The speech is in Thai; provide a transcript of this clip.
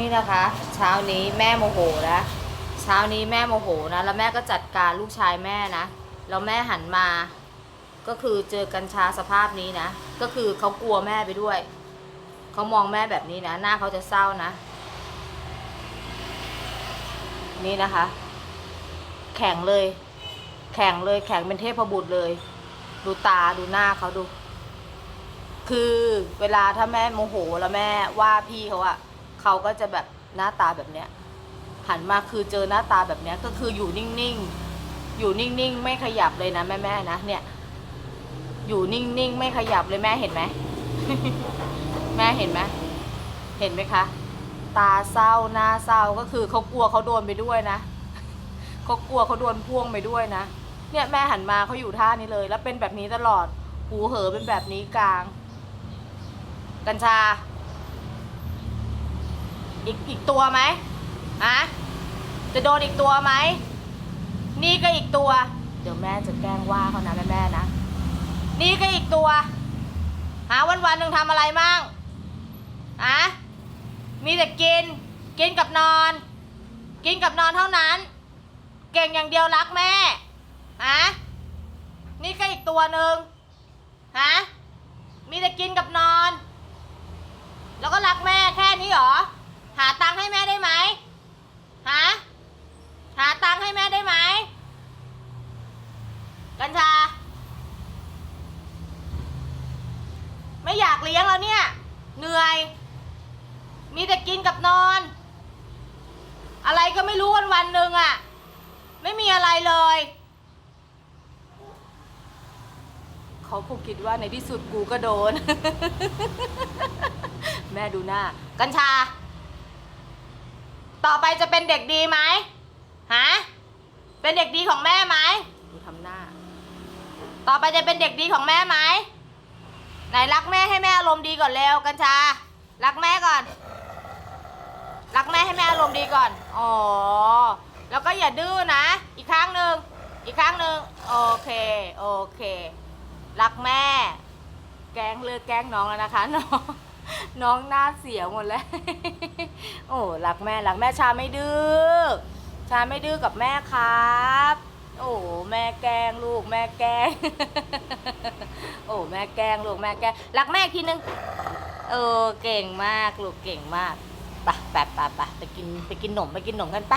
นี่นะคะ เช้านี้แม่โมโหนะเช้านี้แม่โมโหนะแล้วแม่ก็จัดการลูกชายแม่นะแล้วแม่หันมา ก็คือเจอกัญชาสภาพนี้นะ ก็คือเขากลัวแม่ไปด้วยเขามองแม่แบบนี้นะ หน้าเขาจะเศร้านะ นี่นะคะ แข็งเลย แข็งเลย แข็งเป็นเทพบุตรเลย ดูตาดูหน้าเขาดู คือเวลาถ้าแม่โมโหแล้วแม่ว่าพี่เขาอะ เขาก็จะแบบหน้าตาแบบเนี้ยหันมาคือเจอหน้าตาแบบเนี้ยก็คืออยู่นิ่งๆ อยู่นิ่งๆ ไม่ขยับเลยนะแม่ๆนะเนี่ย อยู่นิ่งๆ ไม่ขยับเลยแม่เห็นไหมแม่เห็นไหมเห็นไหมคะ ตาเศร้าหน้าเศร้าก็คือเขากลัวเขาโดนไปด้วยนะเขากลัวเขาโดนพ่วงไปด้วยนะเนี่ยแม่หันมาเขาอยู่ท่านี้เลย แล้วเป็นแบบนี้ตลอด หูเหอเป็นแบบนี้กลาง กัญชา อีกอีกตัวไหมฮะจะโดนอีกตัวไหม นี่ก็อีกตัว เดี๋ยวแม่จะแกล้งว่าเขานะแม่แม่นะ นี่ก็อีกตัว หาวันวันหนึ่งทำอะไรมั่งอะมีแต่กิน กินกับนอน กินกับนอนเท่านั้น เก่งอย่างเดียวรักแม่ฮะนี่ก็อีกตัวหนึ่งฮะมีแต่กินกับนอน แล้วก็รักแม่แค่นี้เหรอ หาตังค์ให้แม่ได้ไหมฮะหาตังค์ให้แม่ได้ไหมกัญชา ไม่อยากเลี้ยงแล้วเนี่ย เหนื่อย มีแต่กินกับนอน อะไรก็ไม่รู้วันวันหนึ่งอะ่ะ ไม่มีอะไรเลย เขาคงคิดว่าในที่สุดกูก็โดน แม่ดูหน้า กัญชา ต่อไปจะเป็นเด็กดีไหมฮะเป็นเด็กดีของแม่ไหมดูทำหน้า ต่อไปจะเป็นเด็กดีของแม่ไหมไหนรักแม่ให้แม่อารมณ์ดีก่อนเร็วกัญชา รักแม่ก่อน รักแม่ให้แม่อารมณ์ดีก่อนอ๋อแล้วก็อย่าดื้อนะ อีกครั้งหนึ่งอีกครั้งหนึ่งโอเค โอเค รักแม่ แกล้งเลือกแกล้งน้องแล้วนะคะ น้อง น้องหน้าเสียหมดแล้ว โอ้รักแม่รักแม่ชาไม่ดื้อชาไม่ดื้อกับแม่ครับ โอ้แม่แกล้งลูกแม่แกล้ง โอ้แม่แกล้งลูกแม่แกล้งรักแม่อีกทีนึงเออเก่งมากลูกเก่งมากไปไปไปไปไปกินไปกินขนมไปกินขนมกันไป